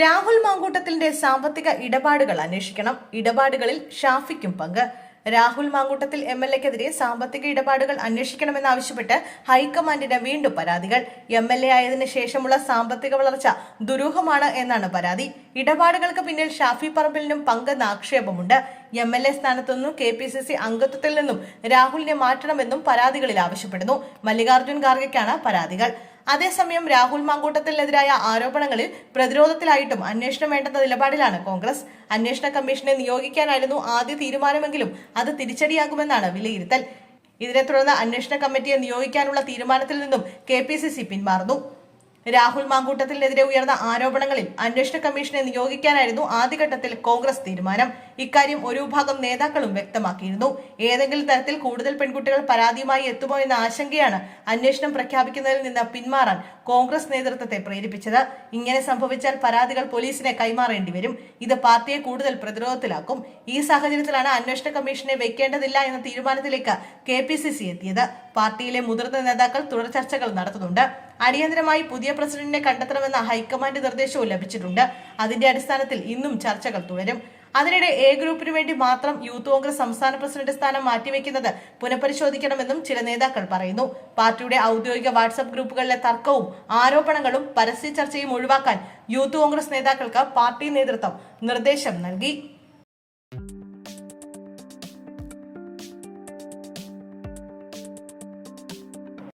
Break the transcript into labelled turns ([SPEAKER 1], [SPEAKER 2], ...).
[SPEAKER 1] രാഹുൽ മാങ്കൂട്ടത്തിന്റെ സാമ്പത്തിക ഇടപാടുകൾ അന്വേഷിക്കണം. ഇടപാടുകളിൽ ഷാഫിക്കും പങ്ക്. രാഹുൽ മാങ്കൂട്ടത്തിൽ എം എൽ എക്കെതിരെ സാമ്പത്തിക ഇടപാടുകൾ അന്വേഷിക്കണമെന്നാവശ്യപ്പെട്ട് ഹൈക്കമാൻഡിന് വീണ്ടും പരാതികൾ. എം എൽ എ ആയതിനു ശേഷമുള്ള സാമ്പത്തിക വളർച്ച ദുരൂഹമാണ് എന്നാണ് പരാതി. ഇടപാടുകൾക്ക് പിന്നിൽ ഷാഫി പറമ്പിലിനും പങ്കെന്ന ആക്ഷേപമുണ്ട്. എം എൽ എ സ്ഥാനത്തുനിന്നും കെ പി സി സി അംഗത്വത്തിൽ നിന്നും രാഹുലിനെ മാറ്റണമെന്നും പരാതികളിൽ ആവശ്യപ്പെടുന്നു. മല്ലികാർജുൻ ഖാർഗെക്കാണ് പരാതികൾ. അതേസമയം രാഹുൽ മാങ്കൂട്ടത്തിനെതിരായ ആരോപണങ്ങളിൽ പ്രതിരോധത്തിലായിട്ടും അന്വേഷണം വേണ്ടെന്ന നിലപാടിലാണ് കോൺഗ്രസ്. അന്വേഷണ കമ്മീഷനെ നിയോഗിക്കാനായിരുന്നു ആദ്യ തീരുമാനമെങ്കിലും അത് തിരിച്ചടിയാകുമെന്നാണ് വിലയിരുത്തൽ. ഇതിനെ തുടർന്ന് അന്വേഷണ കമ്മിറ്റിയെ നിയോഗിക്കാനുള്ള തീരുമാനത്തിൽ നിന്നും കെ പി സി സി പിന്മാറുന്നു. രാഹുൽ മാങ്കൂട്ടത്തിനെതിരെ ഉയർന്ന ആരോപണങ്ങളിൽ അന്വേഷണ കമ്മീഷനെ നിയോഗിക്കാനായിരുന്നു ആദ്യഘട്ടത്തിൽ കോൺഗ്രസ് തീരുമാനം. ഇക്കാര്യം ഒരു വിഭാഗം നേതാക്കളും വ്യക്തമാക്കിയിരുന്നു. ഏതെങ്കിലും തരത്തിൽ കൂടുതൽ പെൺകുട്ടികൾ പരാതിയുമായി എത്തുമോ എന്ന ആശങ്കയാണ് അന്വേഷണം പ്രഖ്യാപിക്കുന്നതിൽ നിന്ന് പിന്മാറാൻ കോൺഗ്രസ് നേതൃത്വത്തെ പ്രേരിപ്പിച്ചത്. ഇങ്ങനെ സംഭവിച്ചാൽ പരാതികൾ പോലീസിനെ കൈമാറേണ്ടി വരും. ഇത് പാർട്ടിയെ കൂടുതൽ പ്രതിരോധത്തിലാക്കും. ഈ സാഹചര്യത്തിലാണ് അന്വേഷണ കമ്മീഷനെ വെക്കേണ്ടതില്ല എന്ന തീരുമാനത്തിലേക്ക് കെ എത്തിയത്. പാർട്ടിയിലെ മുതിർന്ന നേതാക്കൾ തുടർ ചർച്ചകൾ നടത്തുന്നുണ്ട്. അടിയന്തരമായി പുതിയ പ്രസിഡന്റിനെ കണ്ടെത്തണമെന്ന ഹൈക്കമാൻഡ് നിർദ്ദേശവും ലഭിച്ചിട്ടുണ്ട്. അതിന്റെ അടിസ്ഥാനത്തിൽ ഇന്നും ചർച്ചകൾ തുടരും. അതിനിടെ എ ഗ്രൂപ്പിനു വേണ്ടി മാത്രം യൂത്ത് കോൺഗ്രസ് സംസ്ഥാന പ്രസിഡന്റ് സ്ഥാനം മാറ്റിവെക്കുന്നത് പുനഃപരിശോധിക്കണമെന്നും ചില നേതാക്കൾ പറയുന്നു. പാർട്ടിയുടെ ഔദ്യോഗിക വാട്സപ്പ് ഗ്രൂപ്പുകളിലെ തർക്കവും ആരോപണങ്ങളും പരസ്യ ചർച്ചയും ഒഴിവാക്കാൻ യൂത്ത് കോൺഗ്രസ് നേതാക്കൾക്ക് പാർട്ടി നേതൃത്വം നിർദ്ദേശം നൽകി.